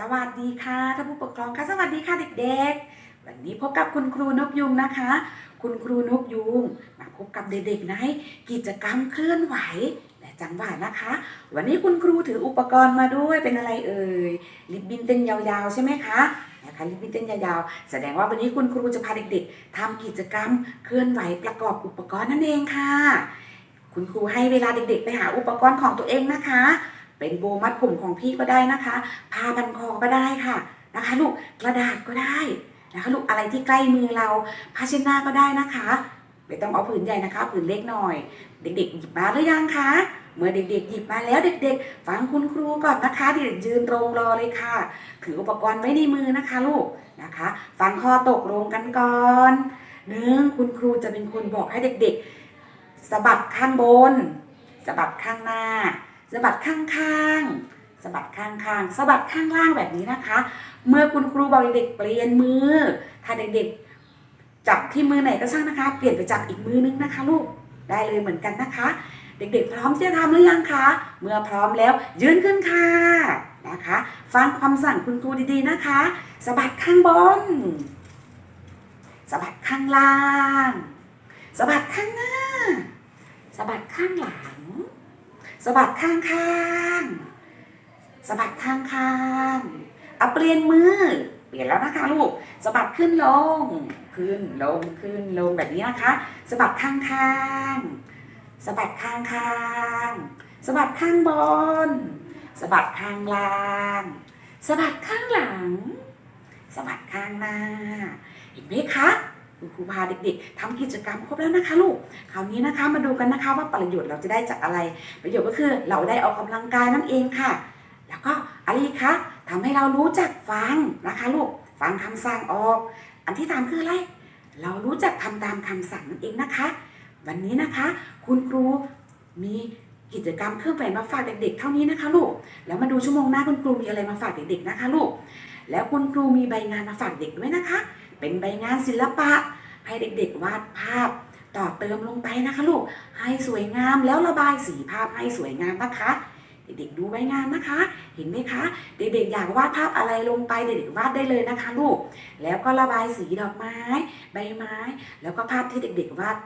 สวัสดีค่ะท่านผู้ปกครองค่ะสวัสดีค่ะเด็กๆ วันนี้พบกับคุณครูนกยุงนะคะ คุณครูนกยุงมาพบกับเด็กๆในกิจกรรมเคลื่อนไหวและจังหวะนะคะ วันนี้คุณครูถืออุปกรณ์มาด้วยเป็นอะไรเอ่ยลิบบินเต้นยาวๆใช่ไหมคะนะคะลิบบินเต้นยาวๆแสดงว่าวันนี้คุณครูจะพาเด็กๆทำกิจกรรมเคลื่อนไหวประกอบอุปกรณ์นั่นเองค่ะ คุณครูให้เวลาเด็กๆ ไปหาอุปกรณ์ของตัวเองนะคะ เป็นโบมัดผมของพี่ก็ได้นะคะ ผ้าพันคอก็ได้ค่ะนะคะลูกกระดาษก็ได้นะคะลูกอะไรที่ใกล้มือเราผ้าเช็ดหน้าก็ได้นะคะไม่ต้องเอาผืนใหญ่นะคะผืนเล็กหน่อย เด็กๆหยิบมาหรือยังคะเมื่อเด็กๆหยิบมาแล้วเด็ก ๆ ฟังคุณครูก่อนนะคะเด็กยืนตรงรอเลยค่ะ ถืออุปกรณ์ไว้ในมือนะคะลูกนะคะ ฟังข้อตกลงกันก่อนหนึ่งคุณครูจะเป็นคนบอกให้เด็กๆสะบัดข้างบนสะบัดข้างหน้า สะบัดข้างข้างๆสะบัดข้างข้างๆสะบัดข้างล่างแบบนี้นะคะ เมื่อคุณครูบอกเด็กๆเปลี่ยนมือ ถ้าเด็กๆจับที่มือไหนก็ช่างนะคะ เปลี่ยนไปจับอีกมือนึงนะคะลูกได้เลยเหมือนกันนะคะ เด็กๆ พร้อมที่จะทำหรือยังคะ เมื่อพร้อมแล้ว ยืนขึ้นค่ะนะคะ ฟังคำสั่งคุณครูดีๆนะคะสะบัดข้างบนสะบัดข้างล่างสะบัดข้างหน้าสะบัดข้างหลัง สะบัดข้างข้างสะบัดข้างข้างเอาเปลี่ยนมือ เปลี่ยนแล้วนะคะลูกสะบัดขึ้นลง ขึ้นลงขึ้นลงแบบนี้นะคะสะบัดข้างข้างสะบัดข้างข้างสะบัดข้างบนสะบัดข้างล่างสะบัดข้างหลังสะบัดข้างหน้าเห็นไหมคะ คุณครูพาเด็กๆทำกิจกรรมครบแล้วนะคะลูก คราวนี้นะคะมาดูกันนะคะว่าประโยชน์เราจะได้จากอะไร ประโยชน์ก็คือเราได้ออกกำลังกายนั่นเองค่ะ แล้วก็อะไรคะทำให้เรารู้จักฟังนะคะลูก ฟังคำสั่งออก อันที่ตามคืออะไร เรารู้จักทำตามคำสั่งนั่นเองนะคะ วันนี้นะคะ คุณครูมีกิจกรรมเครื่องแปลมาฝากเด็กๆ เท่านี้นะคะลูก แล้วมาดูชั่วโมงหน้าคุณครูมีอะไรมาฝากเด็กๆนะคะลูก แล้วคุณครูมีใบงานมาฝากเด็กด้วยนะคะ เป็นใบงานศิลปะ ให้เด็กๆ วาดภาพ ต่อเติมลงไปนะคะลูก ให้สวยงามแล้วระบายสีภาพให้สวยงามนะคะ เด็กๆดูใบงานนะคะ เห็นไหมคะ เด็กๆอยากวาดภาพอะไรลงไปเด็กๆวาดได้เลยนะคะลูก แล้วก็ระบายสีดอกไม้ ใบไม้ แล้วก็ภาพที่เด็กๆวาด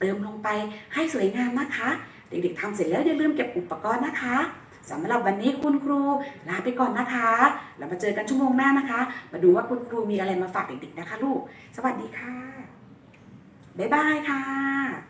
เติมลงไปให้สวยงามนะคะ เด็กๆทำเสร็จแล้วอย่าลืมเก็บอุปกรณ์นะคะ สำหรับวันนี้คุณครูลาไปก่อนนะคะเรามาเจอกันชั่วโมงหน้านะคะ มาดูว่าคุณครูมีอะไรมาฝากเด็กๆนะคะลูก สวัสดีค่ะ บ๊ายบายค่ะ